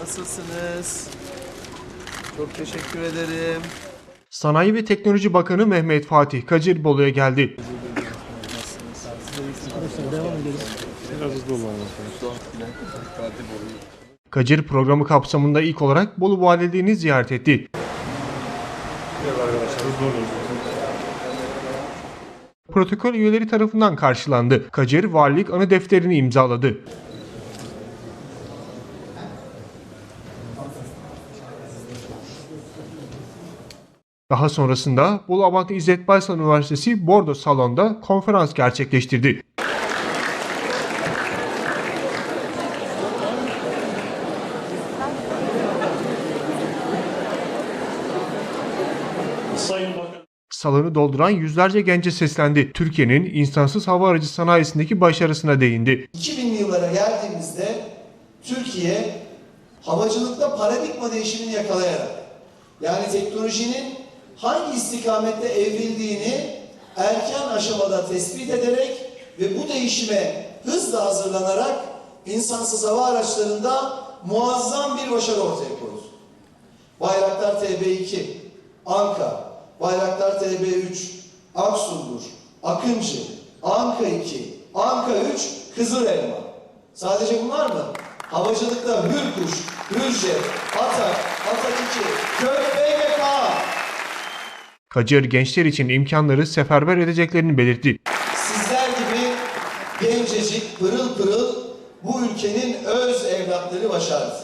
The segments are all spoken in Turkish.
Nasılsınız? Çok teşekkür ederim. Sanayi ve Teknoloji Bakanı Mehmet Fatih Kacır Bolu'ya geldi. Kacır programı kapsamında ilk olarak Bolu Valiliğini ziyaret etti. Protokol üyeleri tarafından karşılandı. Kacır valilik anı defterini imzaladı. Daha sonrasında Bolu Abant İzzet Baysal Üniversitesi Bordo Salon'da konferans gerçekleştirdi. Salonu dolduran yüzlerce gence seslendi. Türkiye'nin insansız hava aracı sanayisindeki başarısına değindi. 2000'li yıllara geldiğimizde Türkiye havacılıkta paradigma değişimini yakalayarak yani teknolojinin hangi istikamette evrildiğini erken aşamada tespit ederek ve bu değişime hızla hazırlanarak insansız hava araçlarında muazzam bir başarı ortaya koydu. Bayraktar TB2, Anka, Bayraktar TB3, Aksungur, Akıncı, Anka 2, Anka 3, Kızılelma. Sadece bunlar mı? Havacılıkta Hürkuş, Hürjet, Atak, Atak 2, Kökbey ve Kaan. Kacır gençler için imkanları seferber edeceklerini belirtti. Sizler gibi gencecik, pırıl pırıl bu ülkenin öz evlatları başardı.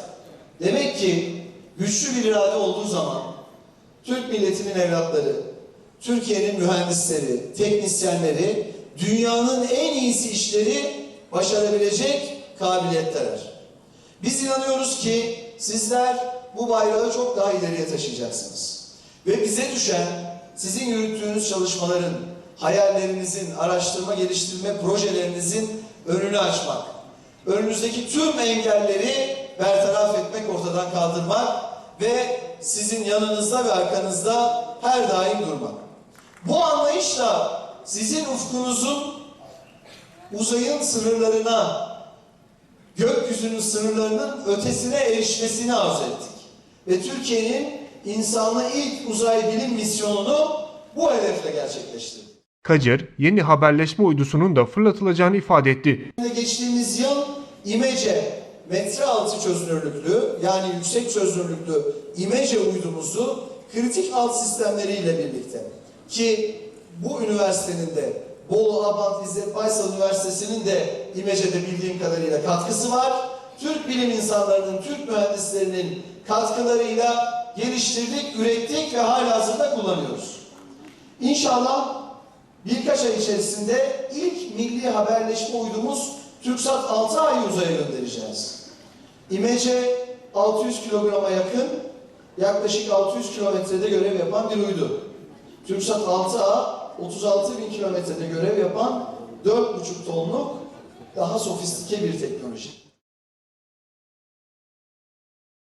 Demek ki güçlü bir irade olduğu zaman Türk milletinin evlatları, Türkiye'nin mühendisleri, teknisyenleri dünyanın en iyisi işleri başarabilecek kabiliyetteler. Biz inanıyoruz ki sizler bu bayrağı çok daha ileriye taşıyacaksınız. Ve bize düşen sizin yürüttüğünüz çalışmaların, hayallerinizin, araştırma geliştirme projelerinizin önünü açmak. Önünüzdeki tüm engelleri bertaraf etmek, ortadan kaldırmak ve sizin yanınızda ve arkanızda her daim durmak. Bu anlayışla sizin ufkunuzun uzayın sınırlarına, gökyüzünün sınırlarının ötesine erişmesini arzu ettik. Ve Türkiye'nin insanlı ilk uzay bilim misyonunu bu hedefle gerçekleştirdik. Kacır, yeni haberleşme uydusunun da fırlatılacağını ifade etti. Geçtiğimiz yıl İMECE metre altı çözünürlüklü yani yüksek çözünürlüklü İMECE uydumuzu kritik alt sistemleriyle birlikte ki bu üniversitenin de Bolu Abant İzzet Baysal Üniversitesi'nin de İMECE'de bildiğim kadarıyla katkısı var. Türk bilim insanlarının, Türk mühendislerinin katkılarıyla geliştirdik, ürettik ve halihazırda kullanıyoruz. İnşallah birkaç ay içerisinde ilk milli haberleşme uydumuz TürkSat 6 ayı uzaya göndereceğiz. İmece 600 kilograma yakın, yaklaşık 600 kilometrede görev yapan bir uydu. TürkSat 6A 36 bin kilometrede görev yapan 4,5 tonluk daha sofistike bir teknoloji.